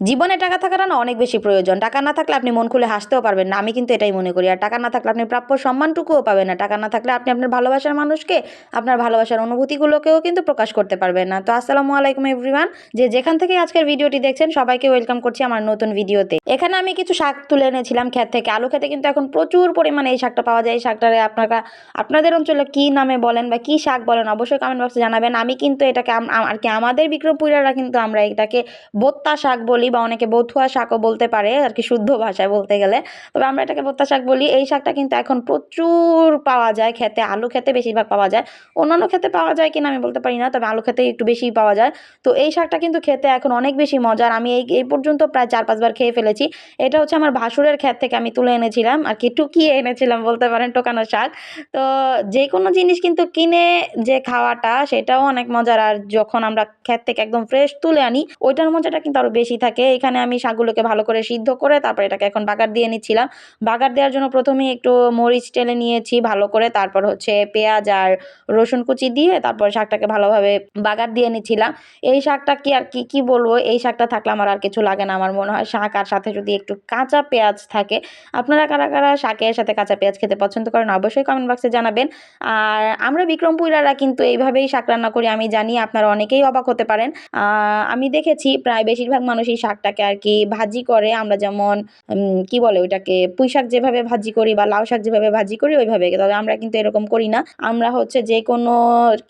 জীবনে টাকা থাকাটা না অনেক বেশি প্রয়োজন। টাকা না থাকলে আপনি মন খুলে হাসতেও পারবেন না। আমি কিন্তু এটাই মনে করি। আর টাকা না থাকলে আপনি প্রাপ্য সম্মানটুকুও পাবেন না। টাকা না থাকলে আপনি আপনার ভালোবাসার মানুষকে, আপনার ভালোবাসার অনুভূতিগুলোকেও কিন্তু প্রকাশ করতে পারবেন না। তো আসসালামু আলাইকুম এভরিওয়ান যে যেখান থেকে আজকের ভিডিওটি দেখছেন, সবাইকে ওয়েলকাম করছি আমার নতুন ভিডিওতে। এখানে আমি কিছু শাক তুলে এনেছিলাম ক্ষেত থেকে। আলু খেতে কিন্তু এখন প্রচুর পরিমাণে এই শাকটা পাওয়া যায়। এই শাকটারে আপনারা, আপনাদের অঞ্চলে কি নামে বলেন বা কি শাক বলেন অবশ্যই কমেন্ট বক্সে জানাবেন। আমি কিন্তু এটাকে আর কি আমাদের বিক্রমপুরেরা কিন্তু আমরা এটাকে বোত্তা শাক বলি। বা অনেকে বথুয়া শাকও বলতে পারে, আর কি শুদ্ধ ভাষায় বলতে গেলে। তবে আমরা এটাকে বোত্তা শাক বলি। এই শাকটা কিন্তু এখন প্রচুর পাওয়া যায় খেতে, আলু খেতে বেশিরভাগ পাওয়া যায়। অন্যান্য খেতে পাওয়া যায় কিনা আমি বলতে পারি না, তবে আলু খেতে একটু বেশি পাওয়া যায়। তো এই শাকটা কিন্তু খেতে এখন অনেক বেশি মজার। আমি এই এই পর্যন্ত প্রায় চার, পাঁচবার খেয়ে ফেলেছি। এটা হচ্ছে আমার ভাসুরের ক্ষেত থেকে আমি তুলে এনেছিলাম, আর কি টুকিয়ে এনেছিলাম বলতে পারেন টোকানো শাক। তো যে কোনো জিনিস কিন্তু কিনে যে খাওয়াটা, সেটাও অনেক মজার। আর যখন আমরা ক্ষেত থেকে একদম ফ্রেশ তুলে আনি, ওইটার মজাটা কিন্তু আরও বেশি থাকে। এখানে আমি শাকগুলোকে ভালো করে সিদ্ধ করে তারপর এটাকে এখন বাগার দিয়ে নিচ্ছিলাম। বাগার দেওয়ার জন্য প্রথমেই একটু মরিচ টেলে নিয়েছি ভালো করে, তারপর হচ্ছে পেঁয়াজ আর রসুন কুচি দিয়ে তারপর শাকটাকে ভালোভাবে বাগার দিয়ে নিচ্ছিলাম। এই শাকটা কি আর কি কি বলব? এই শাকটা থাকলে আমার আর কিছু লাগে না, আমার মনে হয় শাক আর সাথে যদি একটু কাঁচা পেঁয়াজ থাকে। আপনারা কারা কারা শাকের সাথে কাঁচা পেঁয়াজ খেতে পছন্দ করেন অবশ্যই কমেন্ট বক্সে জানাবেন। আর আমরা বিক্রমপুরারা কিন্তু এইভাবেই শাক রান্না করি, আমি জানি আপনারা অনেকেই অবাক হতে পারেন। আমি দেখেছি প্রায় বেশিরভাগ মানুষই শাকটাকে আর কি ভাজি করে, আমরা যেমন কি বলে ওইটাকে, পুঁই শাক যেভাবে ভাজি করি বা লাউ শাক যেভাবে ভাজি করি, ওইভাবে। তবে আমরা কিন্তু এরকম করি না। আমরা হচ্ছে যে কোনো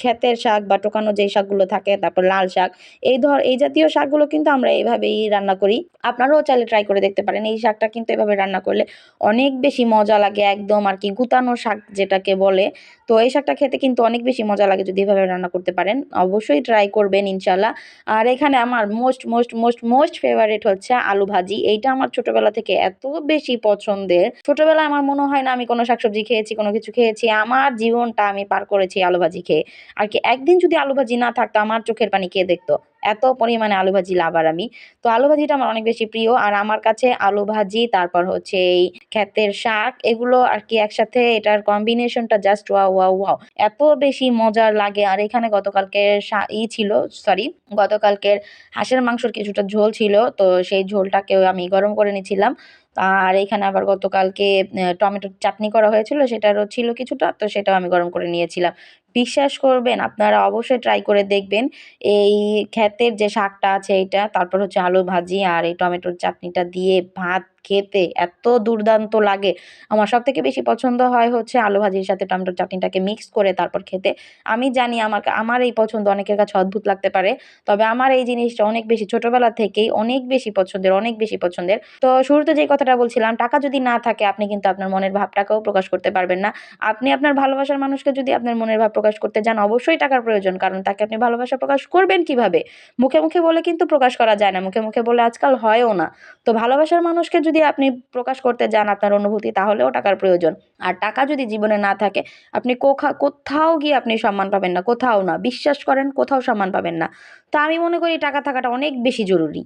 ক্ষেতের শাক বা টোকানো যেই শাকগুলো থাকে, তারপর লাল শাক, এই ধর, এই জাতীয় শাকগুলো কিন্তু আমরা এইভাবেই রান্না করি। আপনারাও চাইলে ট্রাই করে দেখতে পারেন, এই শাকটা কিন্তু এভাবে রান্না করলে অনেক বেশি মজা লাগে একদম আর কি গুতানো শাক যেটাকে বলে। তো এই শাকটা খেতে কিন্তু অনেক বেশি মজা লাগে যদি এভাবে রান্না করতে পারেন। অবশ্যই ট্রাই করবেন ইনশাল্লাহ আর এখানে আমার most most most most favourite হচ্ছে আলু ভাজি। এইটা আমার ছোটবেলা থেকে এত বেশি পছন্দের। ছোটবেলায় আমার মনে হয় না আমি কোনো শাকসবজি খেয়েছি, কোনো কিছু খেয়েছি। আমার জীবনটা আমি পার করেছি আলু ভাজি খেয়ে। আর কি একদিন যদি আলু ভাজি না থাকতো, আমার চোখের পানি কে দেখতো? এত পরিমাণে আলু ভাজি লাভার আমি। তো আলু ভাজিটা আমার অনেক বেশি প্রিয়। আর আমার কাছে আলু ভাজি, তারপর হচ্ছে এই ক্ষেতের শাক, এগুলো আর কি একসাথে এটার কম্বিনেশনটা জাস্ট ওয়া ওয়া ওয়াও এত বেশি মজার লাগে। আর এখানে গতকালকে ই ছিল সরি গতকালকের হাঁসের মাংসর কিছুটা ঝোল ছিল। তো সেই ঝোলটাকেও আমি গরম করে নিয়েছিলাম আর এখানে আবার গতকালকে টমেটোর চাটনি করা হয়েছিল, সেটারও ছিল কিছুটা, তো সেটাও আমি গরম করে নিয়েছিলাম। বিশ্বাস করবেন, আপনারা অবশ্যই ট্রাই করে দেখবেন এই ক্ষেতের যে শাকটা আছে এটা, তারপর হচ্ছে আলু ভাজি আর এই টমেটোর চাটনিটা দিয়ে ভাত খেতে এত দুর্দান্ত লাগে। আমার সব থেকে বেশি পছন্দ হয় হচ্ছে আলু ভাজির সাথে টমেটোর চাটনিটাকে মিক্স করে তারপর খেতে। আমি জানি আমার আমার এই পছন্দ অনেকের কাছে অদ্ভুত লাগতে পারে, তবে আমার এই জিনিসটা অনেক বেশি ছোটবেলা থেকেই অনেক বেশি পছন্দের, অনেক বেশি পছন্দের। তো শুরুতে যে কথাটা বলছিলাম, টাকা যদি না থাকে আপনি কিন্তু আপনার মনের ভাবটাকেও প্রকাশ করতে পারবেন না। আপনি আপনার ভালোবাসার মানুষকে যদি আপনার মনের ভাব প্রকাশ করতে যান, অবশ্যই টাকার প্রয়োজন, কারণ তাকে আপনি ভালোবাসা প্রকাশ করবেন কীভাবে? মুখে মুখে বলে কিন্তু প্রকাশ করা যায় না, মুখে মুখে বলে আজকাল হয়ও না। তো ভালোবাসার মানুষকে যদি আপনি প্রকাশ করতে যান আপনার অনুভূতি তাহলেও টাকার প্রয়োজন। আর টাকা যদি জীবনে না থাকে, আপনি কোখা, কোথাও গিয়ে আপনি সম্মান পাবেন না, কোথাও না। বিশ্বাস করেন, কোথাও সম্মান পাবেন না। তা আমি মনে করি টাকা থাকাটা অনেক বেশি জরুরি।